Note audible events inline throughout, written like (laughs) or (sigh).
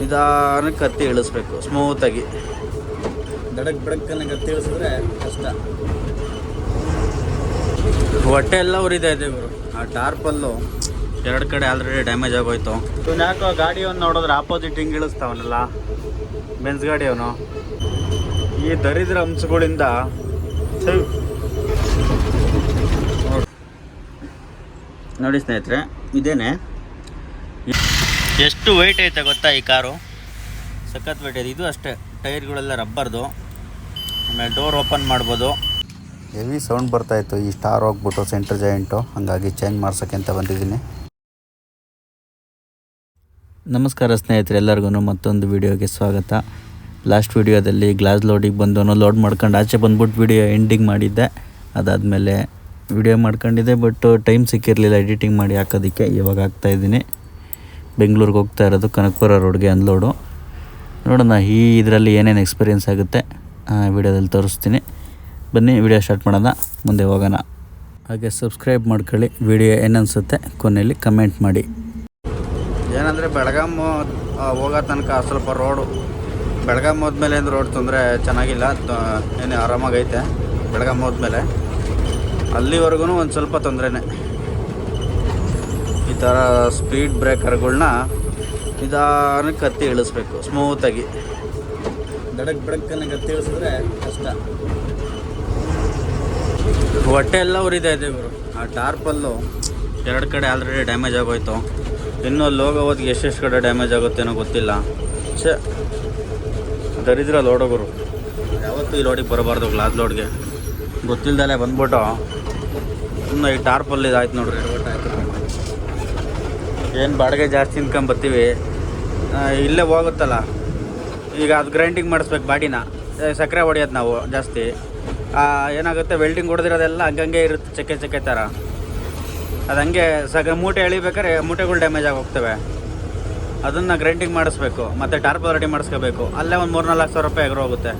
ನಿಧಾನಕ್ಕೆ ಕತ್ತಿ ಇಳಿಸ್ಬೇಕು ಸ್ಮೂತಾಗಿ ದಡಕ್ ಬೆಡಕ್ಕನ್ನ ಕತ್ತಿ ಇಳಿಸಿದ್ರೆ ಕಷ್ಟ. ಹೊಟ್ಟೆ ಎಲ್ಲ ಉರಿತಾ ಇದೆ ಇವರು. ಆ ಟಾರ್ಪಲ್ಲು ಎರಡು ಕಡೆ ಆಲ್ರೆಡಿ ಡ್ಯಾಮೇಜ್ ಆಗೋಯ್ತು. ಇವನು ಯಾಕೋ ಗಾಡಿಯನ್ನು ನೋಡಿದ್ರೆ ಆಪೋಸಿಟ್ ಹಿಂಗೆ ಇಳಿಸ್ತಾವನಲ್ಲ? ಬೆನ್ಸ್ ಗಾಡಿ ಅವನು ಈ ದರಿದ್ರ ಅಂಶಗಳಿಂದ ನೋಡಿ ಸ್ನೇಹಿತರೆ ಇದೇನೆ ಎಷ್ಟು ವೆಯ್ಟ್ ಐತೆ ಗೊತ್ತಾ ಈ ಕಾರು? ಸಖತ್ ವೆಯ್ಟ್ ಇದೆ ಇದು ಅಷ್ಟೇ. ಟೈರ್ಗಳೆಲ್ಲ ರಬ್ಬರ್ದು. ಆಮೇಲೆ ಡೋರ್ ಓಪನ್ ಮಾಡ್ಬೋದು. ಹೆವಿ ಸೌಂಡ್ ಬರ್ತಾಯಿತ್ತು ಈ ಸ್ಟಾರ್ ಹೋಗ್ಬಿಟ್ಟು ಸೆಂಟ್ರ್ ಜಾಯಿಂಟು ಹಾಗಾಗಿ ಚೇಂಜ್ ಮಾಡ್ಸೋಕ್ಕೆ ಅಂತ ಬಂದಿದ್ದೀನಿ. ನಮಸ್ಕಾರ ಸ್ನೇಹಿತರೆ ಎಲ್ಲರಿಗೂ ಮತ್ತೊಂದು ವಿಡಿಯೋಗೆ ಸ್ವಾಗತ. ಲಾಸ್ಟ್ ವಿಡಿಯೋದಲ್ಲಿ ಗ್ಲಾಸ್ ಲೋಡಿಗೆ ಬಂದು ಲೋಡ್ ಮಾಡ್ಕೊಂಡು ಆಚೆ ಬಂದ್ಬಿಟ್ಟು ವಿಡಿಯೋ ಎಂಡಿಂಗ್ ಮಾಡಿದ್ದೆ. ಅದಾದಮೇಲೆ ವಿಡಿಯೋ ಮಾಡ್ಕೊಂಡಿದ್ದೆ ಬಟ್ ಟೈಮ್ ಸಿಕ್ಕಿರಲಿಲ್ಲ ಎಡಿಟಿಂಗ್ ಮಾಡಿ ಹಾಕೋದಕ್ಕೆ. ಇವಾಗ ಹಾಕ್ತಾಯಿದ್ದೀನಿ ಬೆಂಗಳೂರಿಗೆ ಹೋಗ್ತಾ ಇರೋದು ಕನಕಪುರ ರೋಡ್ಗೆ ಅನ್ಲೋಡು ನೋಡೋಣ, ಈ ಇದರಲ್ಲಿ ಏನೇನು ಎಕ್ಸ್ಪೀರಿಯೆನ್ಸ್ ಆಗುತ್ತೆ? ವಿಡಿಯೋದಲ್ಲಿ ತೋರಿಸ್ತೀನಿ. ಬನ್ನಿ, ವಿಡಿಯೋ ಸ್ಟಾರ್ಟ್ ಮಾಡೋಣ. ಮುಂದೆ ಹೋಗೋಣ. ಹಾಗೆ ಸಬ್ಸ್ಕ್ರೈಬ್ ಮಾಡ್ಕೊಳ್ಳಿ. ವಿಡಿಯೋ ಏನನ್ಸುತ್ತೆ ಕೊನೆಯಲ್ಲಿ ಕಮೆಂಟ್ ಮಾಡಿ. ಏನಂದರೆ ಬೆಳಗಾಮ್ ಹೋಗೋ ತನಕ ಸ್ವಲ್ಪ ರೋಡು ಬೆಳಗಾಮ್ ಹೋದ್ಮೇಲೆ ಏನು ರೋಡ್ ತೊಂದರೆ ಚೆನ್ನಾಗಿಲ್ಲ. ಏನೇ ಆರಾಮಾಗೈತೆ. ಬೆಳಗಾಂ ಹೋದ್ಮೇಲೆ. ಅಲ್ಲಿವರೆಗೂ ಒಂದು ಸ್ವಲ್ಪ ತೊಂದರೆನೇ. ಥರ ಸ್ಪೀಡ್ ಬ್ರೇಕರ್ಗಳ್ನ ನಿಧಾನಕ್ಕೆ ಕತ್ತಿ ಇಳಿಸ್ಬೇಕು ಸ್ಮೂತಾಗಿ ದಡಕ್ ಬಡಕ್ಕನ್ನು ಕತ್ತಿ ಇಳಿಸಿದ್ರೆ ಕಷ್ಟ. ಹೊಟ್ಟೆ ಎಲ್ಲ ಉರಿತಾ ಇದೆ ಇವರು. ಆ ಟಾರ್ಪಲ್ಲು ಎರಡು ಕಡೆ ಆಲ್ರೆಡಿ ಡ್ಯಾಮೇಜ್ ಆಗೋಯ್ತು. ಇನ್ನೂ ಲೋಗ ಹೋದ್ಗೆ ಎಷ್ಟೆಷ್ಟು ಕಡೆ ಡ್ಯಾಮೇಜ್ ಆಗುತ್ತೇನೋ ಗೊತ್ತಿಲ್ಲ. ಛೇ ದರಿದ್ರ ಲೋಡೋಗರು ಯಾವತ್ತೂ ಈ ಲೋಡಿಗೆ ಬರಬಾರ್ದು ಗ್ಲಾಸ್ ಲೋಡ್ಗೆ ಗೊತ್ತಿಲ್ಲದಲ್ಲೇ ಬಂದ್ಬಿಟ್ಟು ಇನ್ನು ಈ ಟಾರ್ಪಲ್ಲಿ ಇದಾಯ್ತು ನೋಡ್ರಿ. ಏನು ಬಾಡಿಗೆ ಜಾಸ್ತಿ ಇನ್ಕಮ್ ಬರ್ತೀವಿ? ಇಲ್ಲೇ ಹೋಗುತ್ತಲ್ಲ. ಈಗ ಅದು ಗ್ರೈಂಡಿಂಗ್ ಮಾಡಿಸ್ಬೇಕು ಬಾಡಿನ. ಸಕ್ಕರೆ ಹೊಡಿಯೋದು ನಾವು ಜಾಸ್ತಿ. ಏನಾಗುತ್ತೆ ವೆಲ್ಡಿಂಗ್ ಹೊಡೆದಿರೋದೆಲ್ಲ ಹಂಗಂಗೆ ಇರುತ್ತೆ, ಚಕ್ಕೆ ಚಕ್ಕೆ ಥರ ಅದು ಹಂಗೆ ಸಗ ಮೂಟೆ ಎಳಿಬೇಕಾದ್ರೆ ಮೂಟೆಗಳು ಡ್ಯಾಮೇಜ್ ಆಗಿ ಹೋಗ್ತವೆ. ಅದನ್ನು ಗ್ರೈಂಡಿಂಗ್ ಮಾಡಿಸ್ಬೇಕು, ಮತ್ತು ಟಾರ್ಪ್ ರೆಡಿ ಮಾಡಿಸ್ಕೋಬೇಕು. ಅಲ್ಲೇ ಒಂದು ಮೂರು ನಾಲ್ಕು ಸಾವಿರ ರೂಪಾಯಿ ಎಗರು ಹೋಗುತ್ತೆ.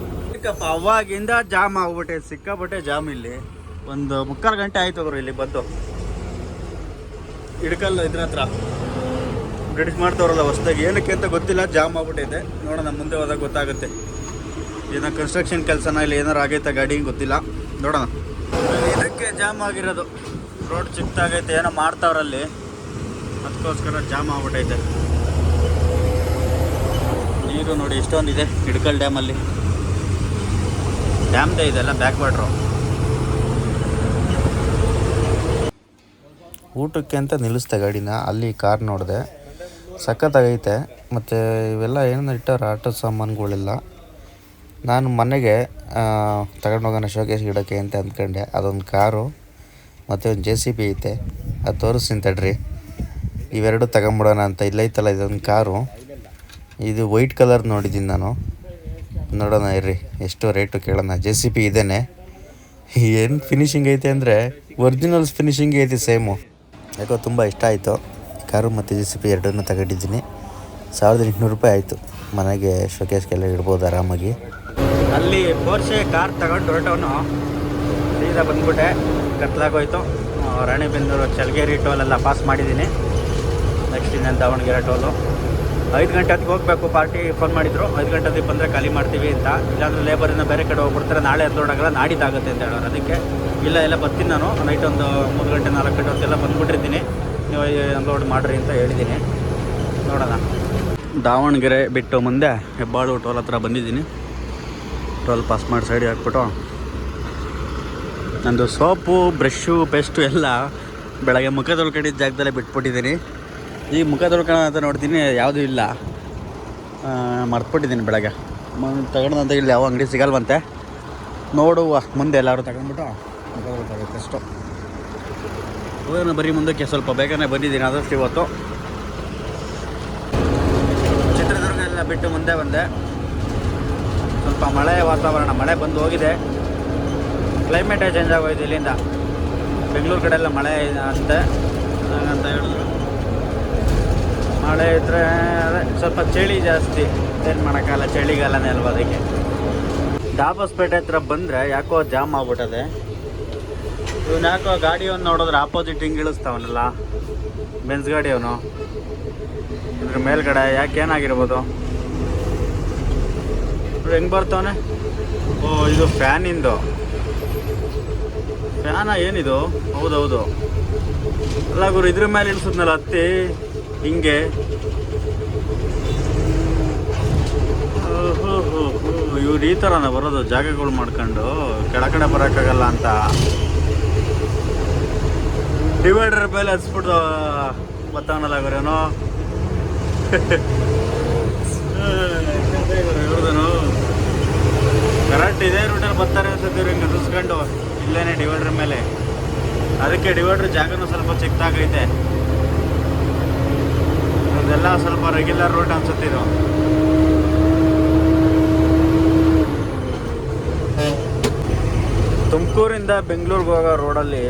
ಅವಾಗಿಂದ ಜಾಮ್ ಆಗ್ಬಿಟ್ಟೆ ಸಿಕ್ಕಾಬಿಟ್ಟೆ ಜಾಮ್ ಇಲ್ಲಿ. ಒಂದು ಮುಕ್ಕಾಲು ಗಂಟೆ ಆಯ್ತು ಇಲ್ಲಿ ಬಂದು. ಇಡ್ಕಲ್ ಇದ್ರ ಹತ್ರ. ಬ್ರಿಟಿಷ್ ಮಾಡ್ತವ್ರಲ್ಲ ಹೊಸ್ದಾಗಿ. ಏನಕ್ಕೆ ಅಂತ ಗೊತ್ತಿಲ್ಲ, ಜಾಮ್ ಆಗ್ಬಿಟ್ಟಿದೆ. ನೋಡೋಣ, ಮುಂದೆ ಹೋದಾಗ ಗೊತ್ತಾಗುತ್ತೆ. ಏನೋ ಕನ್ಸ್ಟ್ರಕ್ಷನ್ ಕೆಲಸನ ಇಲ್ಲಿ, ಏನಾರು ಆಗೈತೆ ಗಾಡಿ ಗೊತ್ತಿಲ್ಲ. ನೋಡೋಣ. ಇದಕ್ಕೆ ಜಾಮ್ ಆಗಿರೋದು. ರೋಡ್ ಚಿಕ್ಕದಾಗೈತೆ, ಏನೋ ಮಾಡ್ತಾವ್ರಲ್ಲಿ. ಅದಕ್ಕೋಸ್ಕರ ಜಾಮ್ ಆಗ್ಬಿಟ್ಟೈತೆ. ನೀರು ನೋಡಿ, ಇಷ್ಟೊಂದಿದೆ, ಹಿಡ್ಕಲ್ ಡ್ಯಾಮಲ್ಲಿ ಡ್ಯಾಮ್ದೇ ಇದೆಲ್ಲ ಬ್ಯಾಕ್ ವಾಟ್ರು ಊಟಕ್ಕೆ ಅಂತ ನಿಲ್ಲಿಸ್ದೆ ಗಾಡಿನ, ಅಲ್ಲಿ ಕಾರ್ ನೋಡಿದೆ. ಸಖತ್ತಾಗೈತೆ. ಮತ್ತು ಇವೆಲ್ಲ ಏನೋ ಇಟ್ಟಾರ ಆಟೋ ಸಾಮಾನುಗಳೆಲ್ಲ. ನಾನು ಮನೆಗೆ ತಗೊಂಡೋಗೋಣ ಶೋಕೇಶ್ ಇಡೋಕ್ಕೆ ಅಂತ ಅಂದ್ಕೊಂಡೆ. ಅದೊಂದು ಕಾರು, ಮತ್ತು ಒಂದು ಜೆ ಸಿ ಬಿ ಐತೆ. ಅದು ತೋರಿಸ್ತೀನಿ ತಡ್ರಿ. ಇವೆರಡು ತಗೊಂಬಿಡೋಣ ಅಂತ. ಇಲ್ಲೈತಲ್ಲ ಇದೊಂದು ಕಾರು. ಇದು ವೈಟ್ ಕಲರ್ ನೋಡಿದ್ದೀನಿ ನಾನು. ನೋಡೋಣ ಇರ್ರಿ, ಎಷ್ಟು ರೇಟು ಕೇಳೋಣ. ಜೆ ಸಿ ಬಿ ಇದೇನೆ. ಏನು ಫಿನಿಶಿಂಗ್ ಐತೆ ಅಂದರೆ ಒರಿಜಿನಲ್ಸ್ ಫಿನಿಶಿಂಗ್ ಐತೆ ಸೇಮು ಯಾಕೋ ತುಂಬ ಇಷ್ಟ ಆಯಿತು. ಕಾರು ಮತ್ತು ಜೆ ಸಿ ಪಿ ಎರಡನ್ನೂ ತಗೊಂಡಿದ್ದೀನಿ. ಸಾವಿರದ ಎಂಟುನೂರು ರೂಪಾಯಿ ಆಯಿತು. ಮನೆಗೆ ಶೋಕೇಸ್ಗೆಲ್ಲ ಇಡ್ಬೋದು ಆರಾಮಾಗಿ. ಅಲ್ಲಿ ಪೋರ್ಷೆ ಕಾರ್ ತಗೊಂಡು ಹೊರಟವನು, ಸೀದಾ ಬಂದ್ಬಿಟ್ಟೆ. ಕತ್ಲಾಗೋಯ್ತು. ರಾಣಿಬೆಂದೂರು ರಾಣಿಬೆನ್ನೂರು ಚಳಗೇರಿ ಟೋಲೆಲ್ಲ ಪಾಸ್ ಮಾಡಿದ್ದೀನಿ. ನೆಕ್ಸ್ಟ್ ಇನ್ನೇನು ದಾವಣಗೆರೆ ಟೋಲು ಐದು ಗಂಟೆ ಹತ್ತಿಗೆ ಹೋಗಬೇಕು, ಪಾರ್ಟಿ ಫೋನ್ ಮಾಡಿದ್ರು. ಐದು ಗಂಟೆ ಹತ್ತಿಗೆ ಬಂದರೆ ಖಾಲಿ ಮಾಡ್ತೀವಿ ಅಂತ. ಇಲ್ಲಾಂದ್ರೆ ಲೇಬರಿಂದ ಬೇರೆ ಕಡೆ ಹೋಗ್ಬಿಡ್ತಾರೆ. ನಾಳೆ ಅನ್ಲೋಡಾಗಲ್ಲ ನಾಡಿದ್ದಾಗುತ್ತೆ ಅಂತ ಹೇಳೋರು. ಅದಕ್ಕೆ ಇಲ್ಲ, ಎಲ್ಲ ಬರ್ತೀನಿ ನಾನು. ನೈಟ್ ಒಂದು ಮೂರು ಗಂಟೆ, ನಾಲ್ಕು ಗಂಟೆ ಹೊತ್ತೆಲ್ಲ ಬಂದ್ಬಿಟ್ಟಿರ್ತೀನಿ. ನೀವು ಅನ್ಲೋಡ್ ಮಾಡಿರಿ ಅಂತ ಹೇಳಿದ್ದೀನಿ. ನೋಡೋಣ. ದಾವಣಗೆರೆ ಬಿಟ್ಟು ಮುಂದೆ ಹೆಬ್ಬಾಳು ಟೋಲ್ ಹತ್ರ ಬಂದಿದ್ದೀನಿ. ಟೋಲ್ ಪಾಸ್ ಮಾಡಿ ಸೈಡ್ ಹಾಕ್ಬಿಟ್ಟು. ನಂದು ಸೋಪು, ಬ್ರಷ್ಷು, ಪೇಸ್ಟು ಎಲ್ಲ ಬೆಳಗ್ಗೆ ಮುಖ ತೊಳ್ಕೊಂಡಿದ್ದ ಜಾಗದಲ್ಲೇ ಬಿಟ್ಬಿಟ್ಟಿದ್ದೀನಿ. ಈ ಮುಖ ತೊಳ್ಕೊಳ್ಳೋಣ ಅಂತ ನೋಡ್ತೀನಿ, ಯಾವುದೂ ಇಲ್ಲ. ಮರ್ತ್ಬಿಟ್ಟಿದ್ದೀನಿ ಬೆಳಗ್ಗೆ. ತಗೊಂಡಂತ ಇಲ್ಲಿ ಯಾವ ಅಂಗಡಿ ಸಿಗಲ್ವಂತೆ. ನೋಡುವ, ಮುಂದೆ ಎಲ್ಲರೂ ತಗೊಂಡ್ಬಿಟ್ಟು ಮುಖ ತೊಳ್ಕೊಬೇಕು ಅಷ್ಟು. ಹೋಗೋಣ ಬರೀ ಮುಂದಕ್ಕೆ ಸ್ವಲ್ಪ ಬೇಗನೆ ಬಂದಿದ್ದೀನಿ, ಆದಷ್ಟು ಇವತ್ತು. ಚಿತ್ರದುರ್ಗ ಎಲ್ಲ ಬಿಟ್ಟು ಮುಂದೆ ಬಂದೆ. ಸ್ವಲ್ಪ ಮಳೆ ವಾತಾವರಣ, ಮಳೆ ಬಂದು ಹೋಗಿದೆ. ಕ್ಲೈಮೇಟೇ ಚೇಂಜ್ ಆಗೋಯ್ತು ಇಲ್ಲಿಂದ. ಬೆಂಗಳೂರು ಕಡೆ ಎಲ್ಲ ಮಳೆ ಅಂತೆ. ಅಂತ ಹೇಳಿದ್ರು. ಮಳೆ ಇದ್ದರೆ ಅದೇ ಸ್ವಲ್ಪ ಚಳಿ ಜಾಸ್ತಿ. ಏನು ಮಾಡೋಕ್ಕಲ್ಲ ಚಳಿಗಾಲನೇ ಅಲ್ವಾ ಅದಕ್ಕೆ. ದಾಬಸ್ಪೇಟೆ ಹತ್ರ ಬಂದರೆ ಯಾಕೋ ಜಾಮ್ ಆಗ್ಬಿಟ್ಟದೆ. ಇವನು ಯಾಕೋ ಗಾಡಿಯನ್ನು ನೋಡಿದ್ರೆ ಆಪೋಸಿಟ್ ಹಿಂಗೆ ಇಳಿಸ್ತಾವನಲ್ಲ? ಬೆನ್ಸ್ ಗಾಡಿ ಅವನು ಇದ್ರ ಮೇಲ್ಗಡೆ ಯಾಕೆ ಏನಾಗಿರ್ಬೋದು? ಹೆಂಗ್ ಬರ್ತಾವನೆ? ಓ, ಇದು ಫ್ಯಾನಿಂದು ಫ್ಯಾನ ಏನಿದು? ಹೌದೌದು. ಅಲ್ಲ ಗುರು, ಇದ್ರ ಮೇಲೆ ಇಳಿಸಿದ್ನಲ್ಲ ಹತ್ತಿ ಹಿಂಗೆ. ಇವ್ರು ಈ ಥರನ ಬರೋದು ಜಾಗಗಳು ಮಾಡ್ಕೊಂಡು. ಕೆಳಗಡೆ ಬರೋಕ್ಕಾಗಲ್ಲ ಅಂತ. ಡಿವೈಡರ್ ಮೇಲೆ ಹಚ್ಬಿಟ್ಟು ಬರ್ತಾವನಲ್ಲ ಗುರೇನೋ. ಇವ್ರದನು ಕರೆಕ್ಟ್ ಇದೇ ರೂಟಲ್ಲಿ ಬರ್ತಾರೆ ಅನ್ಸುತ್ತೆ ಹಿಂಗೆ ಹತ್ತಿಸ್ಕೊಂಡು ಇಲ್ಲೇನೆ ಡಿವೈಡರ್ ಮೇಲೆ. ಅದಕ್ಕೆ ಡಿವೈಡರ್ ಜಾಗನೂ ಸ್ವಲ್ಪ ಚಿಕ್ಕದಾಗೈತೆ ಅದೆಲ್ಲ ಸ್ವಲ್ಪ ರೆಗ್ಯುಲರ್ ರೂಟ್ ಅನ್ಸುತ್ತೆ ಇದು. ತುಮಕೂರಿಂದ ಬೆಂಗಳೂರಿಗೆ ಹೋಗೋ ರೋಡಲ್ಲಿ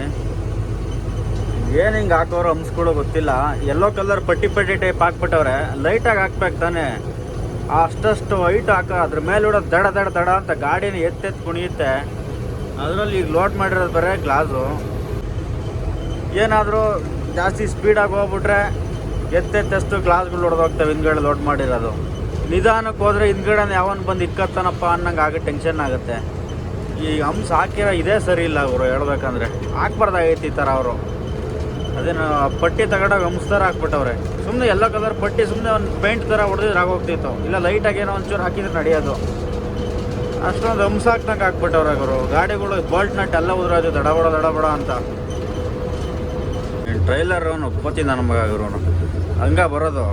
ಏನು ಹಿಂಗೆ ಹಾಕೋರು ಹಂಸ್ಕೊಳ್ಳೋ ಗೊತ್ತಿಲ್ಲ. ಯೆಲ್ಲೋ ಕಲರ್ ಪಟ್ಟಿ ಪಟ್ಟಿ ಟೈಪ್ ಹಾಕ್ಬಿಟ್ಟವ್ರೆ. ಲೈಟಾಗಿ ಹಾಕ್ಬೇಕು ತಾನೆ. ಅಷ್ಟಷ್ಟು ವೈಟ್ ಹಾಕ, ಅದ್ರ ಮೇಲೆ ಇಡೋ ದಡ ದಡ ದಡ ಅಂತ ಗಾಡಿನ ಎತ್ತೆತ್ತು ಕುಣಿಯುತ್ತೆ. ಅದರಲ್ಲಿ ಈಗ ಲೋಡ್ ಮಾಡಿರೋದು ಬರೀ ಗ್ಲಾಸು ಏನಾದರೂ ಜಾಸ್ತಿ ಸ್ಪೀಡಾಗಿ ಹೋಗ್ಬಿಟ್ರೆ ಎತ್ತೆತ್ತಷ್ಟು ಗ್ಲಾಸ್ಗಳು ಹೊಡೆದೋಗ್ತವೆ ಹಿಂದ್ಗಡೆ ಲೋಡ್ ಮಾಡಿರೋದು. ನಿಧಾನಕ್ಕೆ ಹೋದ್ರೆ ಹಿಂದ್ಗಡೆ ಯಾವನ್ ಬಂದು ಇಕ್ಕತ್ತಾನಪ್ಪ ಅನ್ನಂಗೆ ಆಗ ಟೆನ್ಷನ್ ಆಗುತ್ತೆ. ಈ ಹಂಸ ಹಾಕಿರೋ ಇದೇ ಸರಿ ಇಲ್ಲ ಅವರು ಹೇಳ್ಬೇಕಂದ್ರೆ. ಹಾಕ್ಬಾರ್ದಾಗೈತಿ ಈ ಥರ ಅವರು. ಅದೇನು ಪಟ್ಟಿ ತಗೊಂಡಾಗ ಹಂಸ್ತಾರ ಹಾಕ್ಬಿಟ್ಟವ್ರೆ. ಸುಮ್ಮನೆ ಎಲ್ಲ ಕಲರ್ ಪಟ್ಟಿ ಸುಮ್ಮನೆ ಒಂದು ಪೇಂಟ್ ಥರ ಹೊಡೆದಿದ್ರೆ ಆಗೋಗ್ತಿತ್ತು ಇಲ್ಲ ಲೈಟಾಗಿ ಏನೋ ಒಂಚೂರು ಹಾಕಿದ್ರೆ ನಡೆಯೋದು. ಅಷ್ಟೊಂದು ಹಂಸ ಹಾಕ್ದಂಗೆ ಹಾಕ್ಬಿಟ್ಟವ್ರೆ ಅವರು ಗಾಡಿಗಳು ಬಾಲ್ಟ್ ನಟ್ ಎಲ್ಲ ಉದ್ರೋದು, ದಡಬಡ ದಡಬಡ ಅಂತ. ಟ್ರೈಲರ್ ಅವನು ಒಪ್ಪತ್ತಿ ನನ್ನ ಮಗ ಇರೋನು ಹಂಗ ಬರೋದು.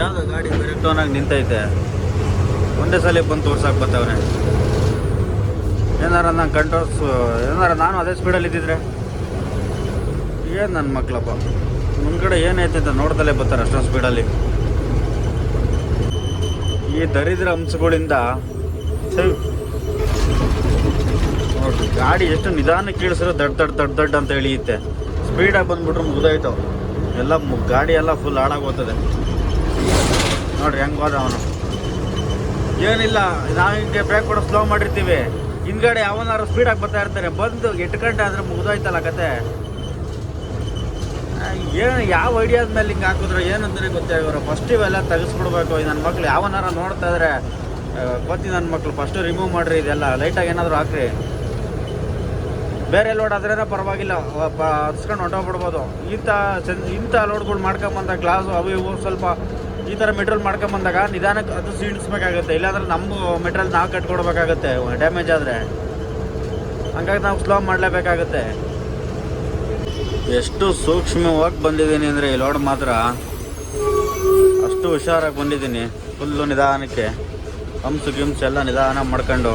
ಯಾವ್ದು ಗಾಡಿ ಬೆರೆಕ್ಟೋನಾಗಿ ನಿಂತೈತೆ. ಒಂದೇ ಸಲ ಬಂದು ತೋರ್ಸಕ್ಕೆ ಬರ್ತವನೆ ಏನಾರ ನಾನು ಕಂಟ್ರೋಲ್ಸ್ ಏನಾರ ನಾನು ಅದೇ ಸ್ಪೀಡಲ್ಲಿ ಇದ್ದಿದ್ರೆ? ಏನು ನನ್ನ ಮಕ್ಕಳಪ್ಪ ಮುಂದ್ಗಡೆ ಏನೈತೆ ಅಂತ ನೋಡ್ದಲೇ ಬರ್ತಾರೆ ಅಷ್ಟೊಂದು ಸ್ಪೀಡಲ್ಲಿ ಈ ದರಿದ್ರ ಅಂಶಗಳಿಂದ ನೋಡ್ರಿ ಗಾಡಿ ಎಷ್ಟು ನಿಧಾನಕ್ಕೆ ಇಳಿಸಿರೋ ದಡ್ ದಡ್ ದಡ್ ದಡ್ ಅಂತ ಇಳಿಯುತ್ತೆ. ಸ್ಪೀಡಾಗಿ ಬಂದ್ಬಿಟ್ರೆ ಮುಗ್ದಾಯ್ತು. ಎಲ್ಲ ಗಾಡಿ ಎಲ್ಲ ಫುಲ್ ಹಾಳಾಗೋಗ್ತದೆ ನೋಡ್ರಿ ಹೆಂಗೆ ಹೋದ ಅವನು. ಏನಿಲ್ಲ ನಾವು ಹಿಂಗೆ ಬ್ರೇಕ್ ಕೂಡ ಸ್ಲೋ ಮಾಡಿರ್ತೀವಿ. ಹಿಂದ್ಗಡೆ ಅವನಾರು ಸ್ಪೀಡಾಗಿ ಬರ್ತಾ ಇರ್ತಾರೆ. ಬಂದು ಎಂಟು ಗಂಟೆ ಆದರೆ ಮುಗ್ದೋಯ್ತಲ್ಲ ಕತೆ. ಏನು ಯಾವ ಐಡಿಯಾದ ಮೇಲೆ ಹಿಂಗೆ ಹಾಕಿದ್ರು ಏನಂತಾನೆ ಗೊತ್ತಾಗಿರೋ ಫಸ್ಟ್ ಇವೆಲ್ಲ ತೆಗೆಸ್ಬಿಡ್ಬೇಕು. ನನ್ನ ಮಕ್ಳು ಯಾವನಾರ ನೋಡ್ತಾ ಇದ್ರೆ ಗೊತ್ತಿ ನನ್ನ ಮಕ್ಳು. ಫಸ್ಟು ರಿಮೂವ್ ಮಾಡ್ರಿ ಇದೆಲ್ಲ. ಲೈಟಾಗಿ ಏನಾದರೂ ಹಾಕ್ರಿ. ಬೇರೆ ಲೋಡ್ ಆದ್ರೇ ಪರವಾಗಿಲ್ಲ. ಹತ್ಸ್ಕೊಂಡು ಹೊಂಟೋಗ್ಬಿಡ್ಬೋದು. ಇಂಥ ಸೆನ್ ಇಂಥ ಲೋಡ್ಗಳು ಮಾಡ್ಕೊಂಬಂದ ಗ್ಲಾಸು ಅವು ಇವು ಸ್ವಲ್ಪ ಈ ಥರ ಮೆಟ್ರಲ್ ಮಾಡ್ಕೊಂಬಂದಾಗ ನಿಧಾನಕ್ಕೆ ಅದು ಸೀಳಿಸ್ಬೇಕಾಗುತ್ತೆ ಇಲ್ಲಾಂದ್ರೆ ನಮ್ಮ ಮೆಟ್ರಿಯಲ್ ನಾವು ಕಟ್ಕೊಡ್ಬೇಕಾಗತ್ತೆ. ಡ್ಯಾಮೇಜ್ ಆದರೆ. ಹಂಗಾಗಿ ನಾವು ಸ್ಲೋ ಮಾಡಲೇಬೇಕಾಗತ್ತೆ. ಎಷ್ಟು ಸೂಕ್ಷ್ಮವಾಗಿ ಬಂದಿದ್ದೀನಿ ಅಂದರೆ ಈ ಲೋಡ್ ಮಾತ್ರ. ಅಷ್ಟು ಹುಷಾರಾಗಿ ಬಂದಿದ್ದೀನಿ ಫುಲ್ಲು ನಿಧಾನಕ್ಕೆ. ಹಂಸು ಗಿಮ್ಸ್ ಎಲ್ಲ ನಿಧಾನ ಮಾಡ್ಕೊಂಡು.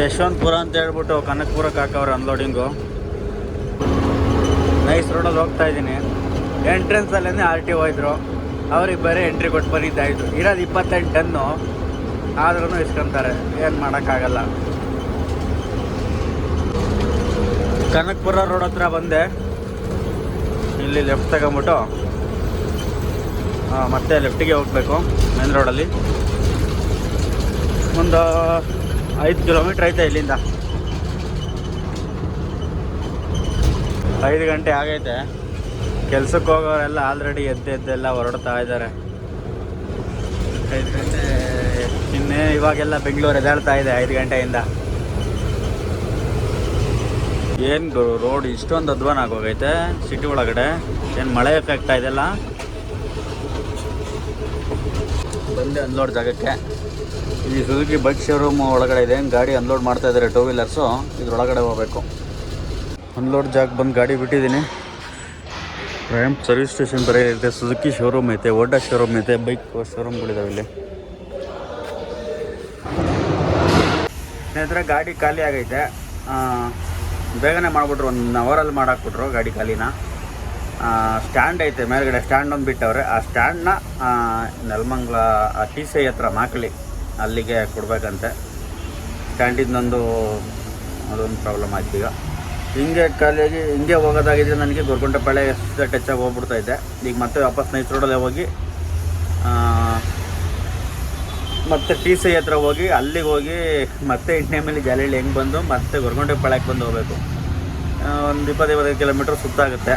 ಯಶವಂತಪುರ ಅಂತ ಹೇಳ್ಬಿಟ್ಟು ಕನಕಪುರಕ್ಕೆ ಹಾಕವ್ರೆ ಅನ್ಲೋಡಿಂಗು ನೈಸ್ ರೋಡಲ್ಲಿ ಹೋಗ್ತಾ ಇದ್ದೀನಿ. ಎಂಟ್ರೆನ್ಸಲ್ಲೇ ಆರ್ ಟಿ ಹೋಯ್ದ್ರು ಅವ್ರಿಗೆ ಬೇರೆ ಎಂಟ್ರಿ ಕೊಟ್ಟು ಬರೀತಾಯಿದ್ರು ಇರೋದು ಇಪ್ಪತ್ತೆಂಟು ಟನ್ನು ಆದ್ರೂ ಇಸ್ಕೊಂತಾರೆ. ಏನು ಮಾಡೋಕ್ಕಾಗಲ್ಲ. ಕನಕಪುರ ರೋಡ್ ಹತ್ರ ಬಂದೆ. ಇಲ್ಲಿ ಲೆಫ್ಟ್ ತಗೊಂಬಿಟ್ಟು ಮತ್ತೆ ಲೆಫ್ಟಿಗೆ ಹೋಗಬೇಕು ಮೇನ್ ರೋಡಲ್ಲಿ ಒಂದು ಐದು ಕಿಲೋಮೀಟ್ರ್ ಐತೆ ಇಲ್ಲಿಂದ. ಐದು ಗಂಟೆ ಆಗೈತೆ. ಕೆಲ್ಸಕ್ಕೆ ಹೋಗೋರೆಲ್ಲ ಆಲ್ರೆಡಿ ಎದ್ದು ಎದ್ದೆಲ್ಲ ಹೊರಡ್ತಾ ಇದ್ದಾರೆ. ಐದು ಗಂಟೆ, ಇನ್ನೇ ಇವಾಗೆಲ್ಲ ಬೆಂಗಳೂರು ಎದಾಳ್ತಾ ಇದೆ ಐದು ಗಂಟೆಯಿಂದ. ಏನು ರೋಡ್ ಇಷ್ಟೊಂದು ಅಧ್ವಾನ ಆಗೋಗೈತೆ ಸಿಟಿ ಒಳಗಡೆ. ಏನು ಮಳೆ ಎಫೆಕ್ಟ್ ಇದೆಲ್ಲ? ಬಂದೆ ಅನ್ಲೋಡ್ ಜಾಗಕ್ಕೆ. ಇಲ್ಲಿ ಸುಜುಕಿ ಬೈಕ್ ಶೋರೂಮ್ ಒಳಗಡೆ ಇದೆ. ಗಾಡಿ ಅನ್ಲೋಡ್ ಮಾಡ್ತಾ ಇದ್ದಾರೆ ಟೂ ವೀಲರ್ಸು ಇದ್ರೊಳಗಡೆ ಹೋಗ್ಬೇಕು. ಅನ್ಲೋಡ್ ಜಾಗ ಬಂದು ಗಾಡಿ ಬಿಟ್ಟಿದ್ದೀನಿ. ರ್ಯಾಂಪ್ ಸರ್ವಿಸ್ ಸ್ಟೇಷನ್ ಬರೀ ಇರುತ್ತೆ ಸುಜುಕಿ ಶೋರೂಮ್ ಐತೆ ಓಡಾ ಶೋರೂಮ್ ಐತೆ ಬೈಕ್ ಶೋರೂಮ್ಗಳಿದಾವೆ ಇಲ್ಲಿ. ಸ್ನೇಹಿತರೆ, ಗಾಡಿ ಖಾಲಿ ಆಗೈತೆ. ಬೇಗನೆ ಮಾಡಿಬಿಟ್ರು, ಒಂದು ಅವರಲ್ಲಿ ಮಾಡಾಕ್ಬಿಟ್ರು ಗಾಡಿ ಖಾಲಿನ. ಸ್ಟ್ಯಾಂಡ್ ಐತೆ, ಮೇಲ್ಗಡೆ ಸ್ಟ್ಯಾಂಡ್ ಒಂದು ಬಿಟ್ಟವ್ರೆ. ಆ ಸ್ಟ್ಯಾಂಡ್ನ ನೆಲಮಂಗ್ಲ ಟಿ ಸಿ ಐ ಹತ್ರ ಮಾಕಳಿ ಅಲ್ಲಿಗೆ ಕೊಡ್ಬೇಕಂತೆ. ಸ್ಟ್ಯಾಂಡಿಂದೊಂದು ಅದೊಂದು ಪ್ರಾಬ್ಲಮ್ ಆಯ್ತು ಈಗ. ಹಿಂಗೆ ಖಾಲಿಯಾಗಿ, ಹಿಂಗೆ ಹೋಗೋದಾಗಿದ್ರೆ ನನಗೆ ಗೊರ್ಗುಂಟೆಪಾಳ್ಯ ಪಳೆ ಟಚ್ ಹೋಗ್ಬಿಡ್ತಾ ಇದ್ದೆ ಈಗ ಮತ್ತೆ ವಾಪಸ್ ನೈಸ್ ರೋಡಲ್ಲೇ ಹೋಗಿ ಮತ್ತೆ ಟಿ ಸಿ ಹತ್ರ ಹೋಗಿ ಅಲ್ಲಿಗೆ ಹೋಗಿ ಮತ್ತೆ ಇಂಟೆ ಮೇಲೆ ಜಾಲಿಯಲ್ಲಿ ಹೆಂಗೆ ಬಂದು ಮತ್ತೆ ಗೊರಗೊಂಡೆಪಾಳ್ಯಕ್ಕೆ ಬಂದು ಹೋಗಬೇಕು. ಒಂದು ಇಪ್ಪತ್ತು ಇಪ್ಪತ್ತೈದು ಕಿಲೋಮೀಟ್ರ್ ಸುತ್ತಾಗುತ್ತೆ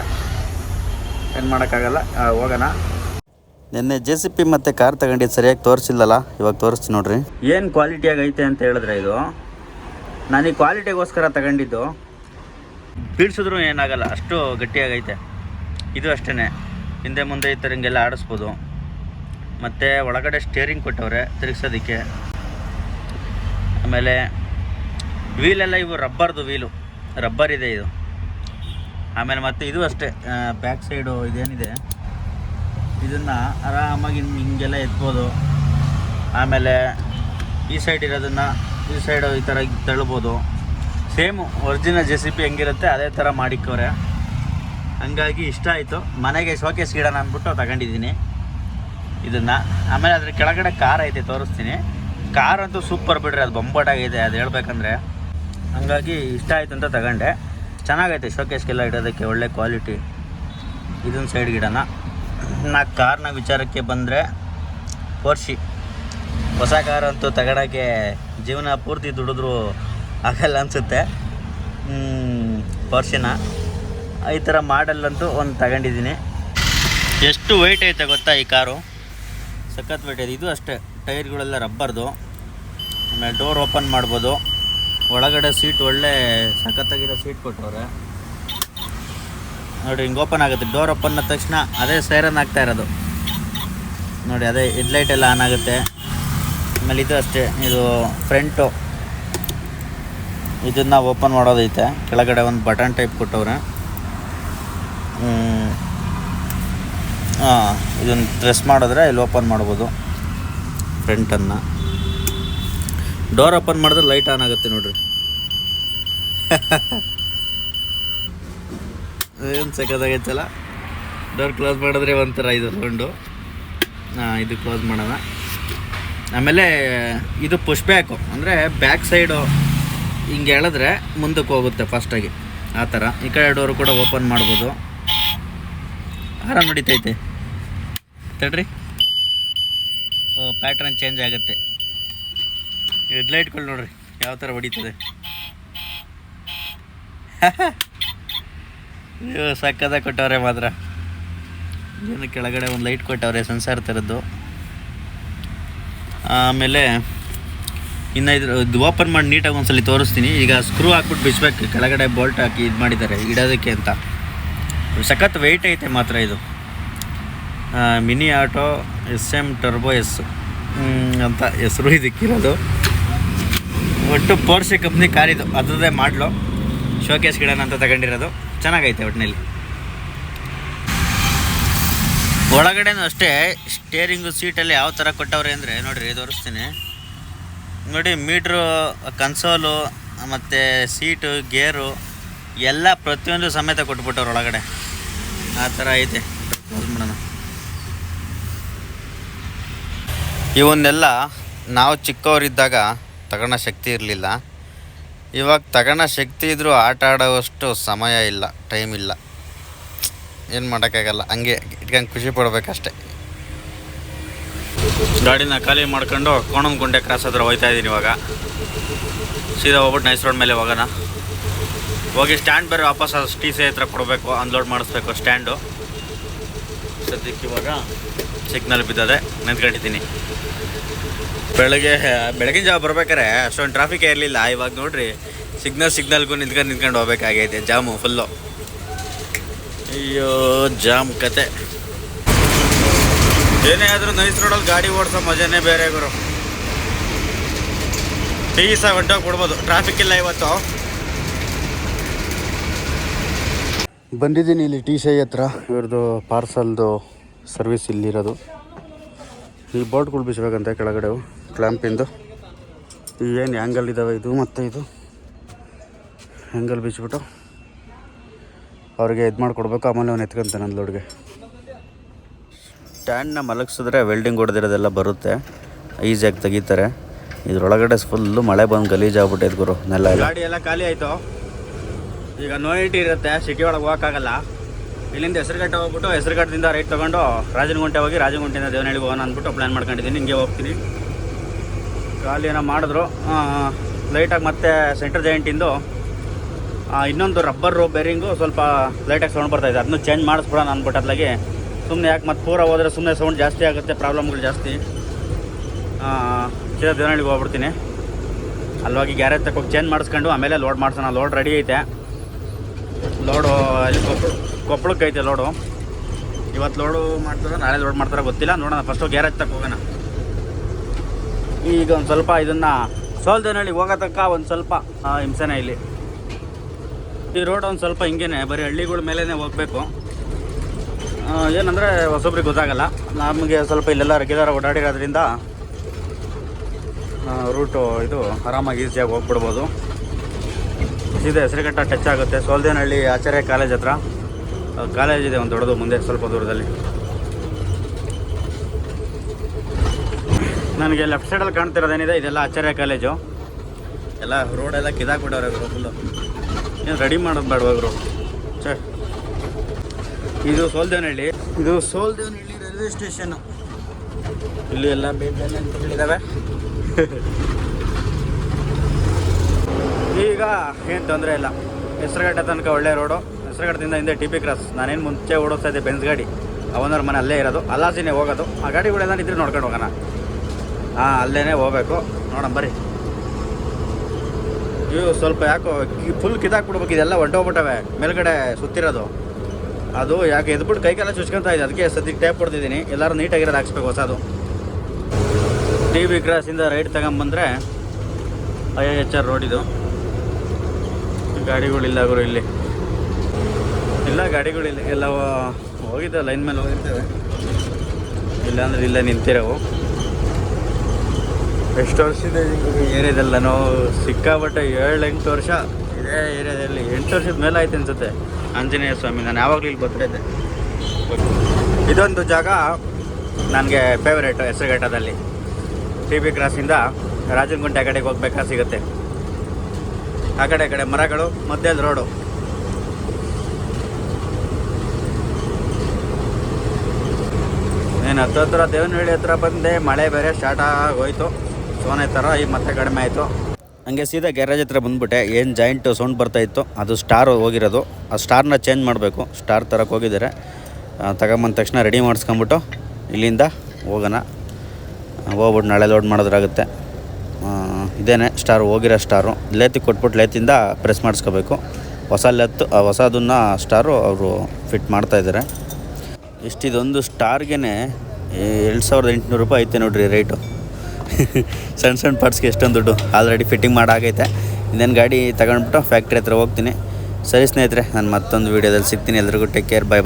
ಏನು ಮಾಡೋಕ್ಕಾಗಲ್ಲ ಹೋಗೋಣ. ನಿನ್ನೆ ಜೆ ಸಿ ಪಿ ಮತ್ತು ಕಾರ್ ತಗೊಂಡಿದ್ದು ಸರಿಯಾಗಿ ತೋರಿಸಿಲ್ಲಲ್ಲ ಇವಾಗ ತೋರಿಸ್ತೀನಿ ನೋಡ್ರಿ. ಏನು ಕ್ವಾಲಿಟಿ ಆಗೈತೆ ಅಂತ ಹೇಳಿದ್ರೆ ಇದು? ನಾನು ಈ ಕ್ವಾಲಿಟಿಗೋಸ್ಕರ ತಗೊಂಡಿದ್ದು. ಬೀಳ್ಸಿದ್ರು ಏನಾಗಲ್ಲ ಅಷ್ಟು ಗಟ್ಟಿಯಾಗೈತೆ. ಇದು ಅಷ್ಟೇ ಹಿಂದೆ ಮುಂದೆ ಈ ಥರ ಹಿಂಗೆಲ್ಲ ಆಡಿಸ್ಬೋದು. ಮತ್ತು ಒಳಗಡೆ ಸ್ಟೇರಿಂಗ್ ಕೊಟ್ಟವ್ರೆ ತಿರುಗಿಸೋದಕ್ಕೆ. ಆಮೇಲೆ ವೀಲೆಲ್ಲ ಇವು ರಬ್ಬರ್ದು ವೀಲು ರಬ್ಬರ್ ಇದೆ ಇದು. ಆಮೇಲೆ ಮತ್ತೆ ಇದು ಅಷ್ಟೇ ಬ್ಯಾಕ್ ಸೈಡು ಇದೇನಿದೆ. ಇದನ್ನು ಆರಾಮಾಗಿ ಹಿಂಗ್- ಹಿಂಗೆಲ್ಲ ಎತ್ಬೋದು. ಆಮೇಲೆ ಈ ಸೈಡ್ ಇರೋದನ್ನು ಈ ಸೈಡು ಈ ಥರ ತಳ್ಬೋದು. Same original J C P ಹೆಂಗಿರುತ್ತೆ ಅದೇ ಥರ ಮಾಡಿಕ್ಕವ್ರೆ. ಹಂಗಾಗಿ ಇಷ್ಟ ಆಯಿತು. ಮನೆಗೆ ಶೋಕೇಸ್ ಗಿಡನ ಅಂದ್ಬಿಟ್ಟು ತಗೊಂಡಿದ್ದೀನಿ. ಇದನ್ನು. ಆಮೇಲೆ ಅದ್ರ ಕೆಳಗಡೆ ಕಾರ್ ಐತೆ, ತೋರಿಸ್ತೀನಿ. ಕಾರ್ ಅಂತೂ ಸೂಪರ್ ಬಿಡ್ರಿ, ಅದು ಬೊಂಬಾಟಾಗಿದೆ ಅದು ಹೇಳ್ಬೇಕಂದ್ರೆ ಹಂಗಾಗಿ ಇಷ್ಟ ಆಯಿತು ಅಂತ ತಗೊಂಡೆ. ಚೆನ್ನಾಗೈತೆ ಶೋಕೇಸ್ಗೆಲ್ಲ ಇಡೋದಕ್ಕೆ, ಒಳ್ಳೆ ಕ್ವಾಲಿಟಿ ಇದೊಂದು ಸೈಡ್ ಗಿಡನ. ನಾ ಕಾರ್ನ ವಿಚಾರಕ್ಕೆ ಬಂದರೆ ಪೋರ್ಷಿ ಹೊಸ ಕಾರ್ ಅಂತೂ ತಗೊಳಕ್ಕೆ ಜೀವನ ಪೂರ್ತಿ ದುಡಿದ್ರು ಆಗಲ್ಲ ಅನಿಸುತ್ತೆ. ಪೋರ್ಷಿನ ಈ ಥರ ಮಾಡಲ್ಲಂತೂ ಒಂದು ತಗೊಂಡಿದ್ದೀನಿ. ಎಷ್ಟು ವೆಯ್ಟ್ ಐತೆ ಗೊತ್ತಾ ಈ ಕಾರು? ಸಖತ್ ವೆಯ್ಟ್ ಇದೆ ಇದು ಅಷ್ಟೇ. ಟೈರ್ಗಳೆಲ್ಲ ರಬ್ಬರ್ದು. ಆಮೇಲೆ ಡೋರ್ ಓಪನ್ ಮಾಡ್ಬೋದು. ಒಳಗಡೆ ಸೀಟ್ ಒಳ್ಳೆ ಸಖತ್ತಾಗಿರೋ ಸೀಟ್ ಕೊಟ್ಟವ್ರೆ. ನೋಡಿ, ಹಿಂಗೆ ಓಪನ್ ಆಗುತ್ತೆ. ಡೋರ್ ಓಪನ್ ಆದ ತಕ್ಷಣ ಅದೇ ಸೈರನ್ ಆಗ್ತಾ ಇರೋದು. ನೋಡಿ, ಅದೇ ಹೆಡ್ಲೈಟ್ ಎಲ್ಲ ಆನ್ ಆಗುತ್ತೆ. ಆಮೇಲೆ ಇದು ಅಷ್ಟೇ. ಇದು ಫ್ರಂಟು. ಇದನ್ನು ಓಪನ್ ಮಾಡೋದೈತೆ. ಕೆಳಗಡೆ ಒಂದು ಬಟನ್ ಟೈಪ್ ಕೊಟ್ಟವ್ರೆ. ಹಾಂ ಇದನ್ನು ಪ್ರೆಸ್ ಮಾಡಿದ್ರೆ ಇಲ್ಲಿ ಓಪನ್ ಮಾಡ್ಬೋದು. ಫ್ರಂಟನ್ನು ಡೋರ್ ಓಪನ್ ಮಾಡಿದ್ರೆ ಲೈಟ್ ಆನ್ ಆಗುತ್ತೆ ನೋಡ್ರಿ. ಏನು ಸಕ್ಕದಾಗೈತಲ್ಲ ಡೋರ್ ಕ್ಲೋಸ್ ಮಾಡಿದ್ರೆ ಒಂಥರ ಇದು ಸೌಂಡು ಹಾಂ ಇದು ಕ್ಲೋಸ್ ಮಾಡೋಣ. ಆಮೇಲೆ ಇದು ಪುಷ್ ಬ್ಯಾಕು ಅಂದರೆ ಬ್ಯಾಕ್ ಸೈಡು ಹಿಂಗೆ ಹೇಳಿದ್ರೆ ಮುಂದಕ್ಕೆ ಹೋಗುತ್ತೆ ಫಸ್ಟಾಗಿ ಆ ಥರ. ಈ ಕಡೆ ಡೋರು ಕೂಡ ಓಪನ್ ಮಾಡ್ಬೋದು. ಆರಾಮ್ ನಡೀತೈತೆ. ತಡ್ರಿ. ಓ ಪ್ಯಾಟ್ರನ್ ಚೇಂಜ್ ಆಗುತ್ತೆ. ಹೆಡ್ಲೈಟ್ಗಳು ನೋಡ್ರಿ, ಯಾವ ಥರ ಹೊಡಿತದೆ. (laughs) ಸಕ್ಕದ ಕೊಟ್ಟವ್ರೆ ಮಾತ್ರ. ಏನು ಕೆಳಗಡೆ ಒಂದು ಲೈಟ್ ಕೊಟ್ಟವ್ರೆ ಸೆನ್ಸಾರ್ ಥರದ್ದು. ಆಮೇಲೆ, ಇನ್ನು ಇದ್ರ, ಇದು ಓಪನ್ ಮಾಡಿ ನೀಟಾಗಿ ಒಂದ್ಸಲಿ ತೋರಿಸ್ತೀನಿ. ಈಗ ಸ್ಕ್ರೂ ಹಾಕ್ಬಿಟ್ಟು ಬಿಸ್ಬೇಕು ಕೆಳಗಡೆ ಬೋಲ್ಟ್ ಹಾಕಿ ಇದು ಮಾಡಿದ್ದಾರೆ, ಇಡೋದಕ್ಕೆ ಅಂತ. ಸಖತ್ ವೆಯ್ಟ್ ಐತೆ ಮಾತ್ರ ಇದು. Mini auto S M turbo S ಅಂತ ಹೆಸರು ಇದಕ್ಕಿರೋದು. ಒಟ್ಟು ಪೋರ್ಷೆ ಕಂಪ್ನಿ ಕಾರ್ ಇದು. ಅದರದೇ ಮಾಡಲು. ಶೋಕೇಸ್ ಗಿಡನ ಅಂತ ತಗೊಂಡಿರೋದು. ಚೆನ್ನಾಗೈತೆ ಒಟ್ಟಿನಲ್ಲಿ ಒಳಗಡೆನೂ ಅಷ್ಟೇ ಸ್ಟೇರಿಂಗು ಸೀಟಲ್ಲಿ ಯಾವ ಥರ ಕೊಟ್ಟವ್ರೆ ಅಂದರೆ, ನೋಡಿರಿ ತೋರಿಸ್ತೀನಿ. ನೋಡಿ ಮೀಟ್ರು ಕನ್ಸೋಲು ಮತ್ತು ಸೀಟು ಗೇರು ಎಲ್ಲ ಪ್ರತಿಯೊಂದು ಸಮೇತ ಕೊಟ್ಬಿಟ್ಟವ್ರು ಒಳಗಡೆ. ಆ ಥರ ಐತೆ. ಇವನ್ನೆಲ್ಲ ನಾವು ಚಿಕ್ಕವರಿದ್ದಾಗ ತಗೊಳ್ಳೋ ಶಕ್ತಿ ಇರಲಿಲ್ಲ. ಇವಾಗ ತಗೊಳ್ಳೋ ಶಕ್ತಿ ಇದ್ದರೂ ಆಟ ಆಡೋವಷ್ಟು ಸಮಯ ಇಲ್ಲ ಟೈಮ್ ಇಲ್ಲ. ಏನು ಮಾಡೋಕ್ಕಾಗಲ್ಲ, ಹಂಗೆ ಇಟ್ಕೊಂಡು ಖುಷಿ ಪಡ್ಬೇಕಷ್ಟೆ. ಗಾಡಿನ ಖಾಲಿ ಮಾಡ್ಕೊಂಡು ಕೋಣಂಗುಂಡೆ ಕ್ರಾಸ್ ಹತ್ರ ಹೋಗ್ತಾ ಇದ್ದೀನಿ ಇವಾಗ. ಸೀದಾ ಹೋಗ್ಬಿಟ್ಟು ನೈಸ್ ರೋಡ್ ಮೇಲೆ ಹೋಗೋಣ. ಹೋಗಿ ಸ್ಟ್ಯಾಂಡ್ ಬೇರೆ ವಾಪಸ್ ಟಿ ಸಿ ಹತ್ರ ಕೊಡಬೇಕು ಅನ್ಲೋಡ್ ಮಾಡಿಸ್ಬೇಕು ಸ್ಟ್ಯಾಂಡು ಸದ್ಯಕ್ಕೆ ಇವಾಗ ಸಿಗ್ನಲ್ ಬಿದ್ದದೆ, ನಿಂತ್ಕೊಂಡಿದ್ದೀನಿ. ಬೆಳಗ್ಗೆ, ಬೆಳಗಿನ ಜಾವ ಬರ್ಬೇಕಾರೆ ಅಷ್ಟೊಂದು ಟ್ರಾಫಿಕ್ ಇರಲಿಲ್ಲ. ಇವಾಗ ನೋಡ್ರಿ ಸಿಗ್ನಲ್ ಸಿಗ್ನಲ್ಗೂ ನಿಂತ್ಕೊಂಡು ನಿಂತ್ಕೊಂಡು ಹೋಗ್ಬೇಕಾಗೈತೆ ಜಾಮು ಫುಲ್ಲು ಅಯ್ಯೋ, ಜಾಮ್ ಕತೆ. ಏನೇ ಆದರೂ ನೈಸ್ ರೋಡಲ್ಲಿ ಗಾಡಿ ಓಡಿಸೋ ಮಜಾನೇ ಬೇರೆ ಗುರು. ಸಹ ಹೊಂಟೋಗಿ ಬಿಡ್ಬೋದು ಟ್ರಾಫಿಕ್ ಇಲ್ಲ ಇವತ್ತು. ಬಂದಿದ್ದೀನಿ ಇಲ್ಲಿ ಟಿ ಶೈ ಹತ್ರ. ಇವ್ರದ್ದು ಪಾರ್ಸಲ್ದು ಸರ್ವಿಸ್ ಇಲ್ಲಿರೋದು. ಈ ಬೋಟ್ಗಳು ಬಿಸಬೇಕಂತೆ ಕೆಳಗಡೆ ಕ್ಲ್ಯಾಂಪಿಂದು ಏನು ಆ್ಯಂಗಲ್ ಇದ್ದಾವೆ ಇದು ಮತ್ತು ಇದು? ಆ್ಯಂಗಲ್ ಬಿಚ್ಚಿಬಿಟ್ಟು ಅವ್ರಿಗೆ ಇದು ಮಾಡಿಕೊಡ್ಬೇಕು ಆಮೇಲೆ ಅವ್ನು ಎತ್ಕೊಂತಾನೆ ನನ್ನ ಲೋಡ್ಗೆ. ಸ್ಟ್ಯಾಂಡ್ನ ಮಲಗಿಸಿದ್ರೆ ವೆಲ್ಡಿಂಗ್ ಹೊಡೆದಿರೋದೆಲ್ಲ ಬರುತ್ತೆ. ಈಸಿಯಾಗಿ ತೆಗಿತಾರೆ. ಇದ್ರೊಳಗಡೆ ಫುಲ್ಲು ಮಳೆ ಬಂದು ಗಲೀಜಾಗ್ಬಿಟ್ಟೈತೆ ಗುರು ನೆಲ ಗಾಡಿ ಎಲ್ಲ ಖಾಲಿ ಆಯಿತು? ಈಗ ನೋ ಇರುತ್ತೆ ಸಿಟಿ ಒಳಗೆ ಹೋಗೋಕ್ಕಾಗಲ್ಲ ಇಲ್ಲಿಂದ ಹೆಸರುಘಟ್ಟ ಹೋಗ್ಬಿಟ್ಟು ಹೆಸರುಘಟ್ಟದಿಂದ ರೈಟ್ ತೊಗೊಂಡು ರಾಜನಗುಂಟೆ ಹೋಗಿ ರಾಜನಗುಂಟೆಯಿಂದ ದೇವನಹಳ್ಳಿಗೆ ಹೋಗೋಣ ಅಂದ್ಬಿಟ್ಟು ಪ್ಲ್ಯಾನ್ ಮಾಡ್ಕೊಂಡಿದ್ದೀನಿ, ಹಿಂಗೆ ಹೋಗ್ತೀನಿ. ಖಾಲಿ ಏನೋ ಮಾಡಿದ್ರು ಲೈಟಾಗಿ ಮತ್ತೆ ಸೆಂಟರ್ ಜಾಯಿಂಟಿಂದು ಇನ್ನೊಂದು ರಬ್ಬರ್ ಬೇರಿಂಗು ಸ್ವಲ್ಪ ಲೈಟಾಗಿ ಸೌಂಡ್ ಬರ್ತಾಯಿದೆ ಅದನ್ನು ಚೇಂಜ್ ಮಾಡಿಸ್ಬಿಡೋಣ ಅಂದ್ಬಿಟ್ಟು ಅದ್ಲಾಗೆ. ಸುಮ್ಮನೆ ಯಾಕೆ ಮತ್ತೆ ಪೂರ ಹೋದರೆ ಸುಮ್ಮನೆ ಸೌಂಡ್ ಜಾಸ್ತಿ ಆಗುತ್ತೆ ಪ್ರಾಬ್ಲಮ್ಗಳು ಜಾಸ್ತಿ. ಸೀದಾ ದೇವನಹಳ್ಳಿಗೆ ಹೋಗ್ಬಿಡ್ತೀನಿ. ಅಲ್ವಾಗಿ ಗ್ಯಾರೇಜ್ ತಗೋಗಿ ಚೇಂಜ್ ಮಾಡಿಸ್ಕೊಂಡು ಆಮೇಲೆ ಲೋಡ್ ಮಾಡ್ಸೋಣ. ಲೋಡ್ ರೆಡಿ ಐತೆ. ಲೋಡು, ಅಲ್ಲಿ ಕೊಪ್ಪಳ ಕೊಪ್ಪಳಕ್ಕೆ ಐತೆ ಲೋಡು. ಇವತ್ತು ಲೋಡು ಮಾಡ್ತಾರೆ, ನಾಳೆ ಲೋಡ್ ಮಾಡ್ತಾರೆ ಗೊತ್ತಿಲ್ಲ. ನೋಡೋಣ ಫಸ್ಟು ಗ್ಯಾರೇಜ್ ತಕ್ಕ ಹೋಗೋಣ. ಈಗ ಒಂದು ಸ್ವಲ್ಪ ಇದನ್ನು ಸೋಲ್ದೇನಳ್ಳಿ ಹೋಗೋ ತಕ್ಕ ಒಂದು ಸ್ವಲ್ಪ ಹಿಂಸೆನೇ ಇಲ್ಲಿ. ಈ ರೋಡ್ ಒಂದು ಸ್ವಲ್ಪ ಹಿಂಗೇನೆ, ಬರೀ ಹಳ್ಳಿಗಳ ಮೇಲೇ ಹೋಗಬೇಕು. ಏನಂದರೆ ಹೊಸೊಬ್ರಿಗೆ ಗೊತ್ತಾಗಲ್ಲ. ನಮಗೆ ಸ್ವಲ್ಪ ಇಲ್ಲೆಲ್ಲ ರೆಗ್ಯುಲರ್ ಓಡಾಡಿರೋದ್ರಿಂದ ರೂಟು ಇದು ಆರಾಮಾಗಿ ಈಸಿಯಾಗಿ ಹೋಗ್ಬಿಡ್ಬೋದು. ಸೀದಾ ಹೆಸರುಘಟ್ಟ ಟಚ್ ಆಗುತ್ತೆ. ಸೋಲ್ದೇನಹಳ್ಳಿ ಆಚಾರ್ಯ ಕಾಲೇಜ್ ಹತ್ರ. ಕಾಲೇಜ್ ಇದೆ, ಒಂದು ದೊಡ್ಡದು ಮುಂದೆ, ಸ್ವಲ್ಪ ದೂರದಲ್ಲಿ. ನನಗೆ ಲೆಫ್ಟ್ ಸೈಡಲ್ಲಿ ಕಾಣ್ತಿರೋದೇನಿದೆ, ಇದೆಲ್ಲ ಆಚಾರ್ಯ ಕಾಲೇಜು. ಎಲ್ಲ ರೋಡೆಲ್ಲ ಕಿದಾಕ್ಬಿಟ್ಟವ್ರೆ ಗುರು ಫುಲ್ಲು ಏನು ರೆಡಿ ಮಾಡೋದು ಬೇಡ ಗುರು ಸರ್ ಇದು ಸೋಲ್ದೇನಹಳ್ಳಿ. ಇದು ಸೋಲ್ದೇನಹಳ್ಳಿ ರೈಲ್ವೆ ಸ್ಟೇಷನ್ನು ಇಲ್ಲಿ ಎಲ್ಲ ಬೇಡಿದಾವೆ (laughs) ಈಗ ಏನು ತೊಂದರೆ ಇಲ್ಲ. ಹೆಸರುಘಟ್ಟ ತನಕ ಒಳ್ಳೆ ರೋಡು. ಹೆಸರುಘಟ್ಟದಿಂದ ಹಿಂದೆ ಟಿ ಪಿ ಕ್ರಾಸ್ ನಾನೇನು ಮುಂಚೆ ಓಡಿಸ್ತಾ ಇದ್ದೆ ಬೆನ್ಸ್ ಗಾಡಿ. ಅವನವ್ರ ಮನೆ ಅಲ್ಲೇ ಇರೋದು. ಅಲ್ಲಾಸಿನೇ ಹೋಗೋದು. ಆ ಗಾಡಿಗಳೆಲ್ಲ ಇದ್ರೆ ನೋಡ್ಕೊಂಡು ಹೋಗೋಣ. ಹಾಂ ಅಲ್ಲೇ ಹೋಗ್ಬೇಕು. ನೋಡೋಣ, ಬರ್ರಿ. ಇವು ಸ್ವಲ್ಪ ಯಾಕೋ ಫುಲ್ ಕಿದಾಕ್ಬಿಡ್ಬೇಕು ಇದೆಲ್ಲ ಹೊಂಟೋಗ್ಬಿಟ್ಟವೆ ಮೇಲ್ಗಡೆ ಸುತ್ತಿರೋದು. ಅದು ಯಾಕೆ ಎದ್ಬಿಟ್ಟು ಕೈಗೆಲ್ಲ ಚುಚ್ಕೊಂತ ಇದೆ. ಅದಕ್ಕೆ ಸದ್ಯಕ್ಕೆ ಟೇಪ್ ಕೊಡ್ತಿದ್ದೀನಿ ಎಲ್ಲರೂ ನೀಟಾಗಿರೋದು ಹಾಕ್ಸ್ಬೇಕು ಹೊಸದು. ಟಿ ವಿ ಕ್ರಾಸಿಂದ ರೈಟ್ ತಗೊಂಬಂದರೆ ಐ ಎಚ್ ಆರ್ ರೋಡ್ ಇದು. ಗಾಡಿಗಳಿಲ್ಲ ಗುರು ಇಲ್ಲಿ. ಇಲ್ಲ ಗಾಡಿಗಳಿಲ್ಲ, ಎಲ್ಲ ಹೋಗಿದ್ದೆ ಲೈನ್ ಮೇಲೆ ಹೋಗಿರ್ತೇವೆ. ಇಲ್ಲಾಂದ್ರೆ ಇಲ್ಲೇ ನಿಂತಿರೋವು. ಎಷ್ಟು ವರ್ಷದ ಏರಿಯಾದಲ್ಲನೋ ಸಿಕ್ಕಾಬಟ್ಟೆ ಏಳು ಎಂಟು ವರ್ಷ ಇದೇ ಏರಿಯಾದಲ್ಲಿ. ಎಂಟು ವರ್ಷದ ಮೇಲೆ ಆಯ್ತು ಅನ್ಸುತ್ತೆ. ಆಂಜನೇಯ ಸ್ವಾಮಿ, ನಾನು ಯಾವಾಗಲೂ ಇಲ್ಲಿ ಬರ್ತಾ ಇದ್ದೆ ಜಾಗ ನನಗೆ ಫೇವ್ರೇಟು ಹೆಸರುಘಟ್ಟದಲ್ಲಿ. ಟಿ ಬಿ ಕ್ರಾಸಿಂದ ರಾಜನಗುಂಟೆ ಕಡೆಗೆ ಹೋಗ್ಬೇಕಾ ಸಿಗುತ್ತೆ. ಆ ಕಡೆ ಕಡೆ, ಮರಗಳು ಮಧ್ಯದ ರೋಡು ಏನು ಹತ್ರ ದೇವನಹಳ್ಳಿ ಹತ್ರ ಬಂದೆ, ಮಳೆ ಬೇರೆ ಸ್ಟಾರ್ಟ್ ಆಗೋಯ್ತು. ಸೋನೆ ಥರ ಈಗ ಮತ್ತೆ ಕಡಿಮೆ ಆಯಿತು. ಹಂಗೆ ಸೀದಾ ಗ್ಯಾರೇಜ್ ಹತ್ರ ಬಂದ್ಬಿಟ್ಟೆ, ಏನು ಜಾಯಿಂಟ್ ಸೌಂಡ್ ಬರ್ತಾ ಇತ್ತು, ಅದು ಸ್ಟಾರ್ ಹೋಗಿರೋದು. ಆ ಸ್ಟಾರ್ನ ಚೇಂಜ್ ಮಾಡಬೇಕು ಸ್ಟಾರ್ ತರಕ್ಕೆ ಹೋಗಿದ್ದಾರೆ. ತಗೊಂಬಂದ ತಕ್ಷಣ ರೆಡಿ ಮಾಡಿಸ್ಕೊಂಬಿಟ್ಟು ಇಲ್ಲಿಂದ ಹೋಗೋಣ. ಹೋಗ್ಬಿಟ್ಟು ನಾಳೆ ಲೋಡ್ ಮಾಡೋದ್ರಾಗುತ್ತೆ. ಇದೇನೆ ಸ್ಟಾರ್, ಹೋಗಿರೋ ಸ್ಟಾರು. ಲೇತಿ ಕೊಟ್ಬಿಟ್ಟು ಲೇತಿಂದ ಪ್ರೆಸ್ ಮಾಡಿಸ್ಕೋಬೇಕು. ಹೊಸ ಲೆತ್ ಹೊಸದನ್ನ ಸ್ಟಾರು ಅವರು ಫಿಟ್ ಮಾಡ್ತಾಯಿದ್ದಾರೆ ಇಷ್ಟಿದೊಂದು ಸ್ಟಾರ್ಗೆ ಎರಡು ಸಾವಿರದ ಎಂಟುನೂರು ರೂಪಾಯಿ ಐತೆ ನೋಡಿರಿ ರೇಟು. (laughs) ಸಣ್ಣ ಸಣ್ಣ ಪಾರ್ಟ್ಸ್ಗೆ ಎಷ್ಟೊಂದು ದುಡ್ಡು. ಆಲ್ರೆಡಿ ಫಿಟ್ಟಿಂಗ್ ಮಾಡಾಗೈತೆ. ಇನ್ನೇನು ಗಾಡಿ ತಗೊಂಡ್ಬಿಟ್ಟು ಫ್ಯಾಕ್ಟ್ರಿ ಹತ್ರ ಹೋಗ್ತೀನಿ. ಸರಿ ಸ್ನೇಹಿತರೆ, ನಾನು ಮತ್ತೊಂದು ವೀಡಿಯೋದಲ್ಲಿ ಸಿಗ್ತೀನಿ. ಎಲ್ರಿಗೂ ಟೇಕ್ ಕೇರ್ ಬೈ ಬಾಯ್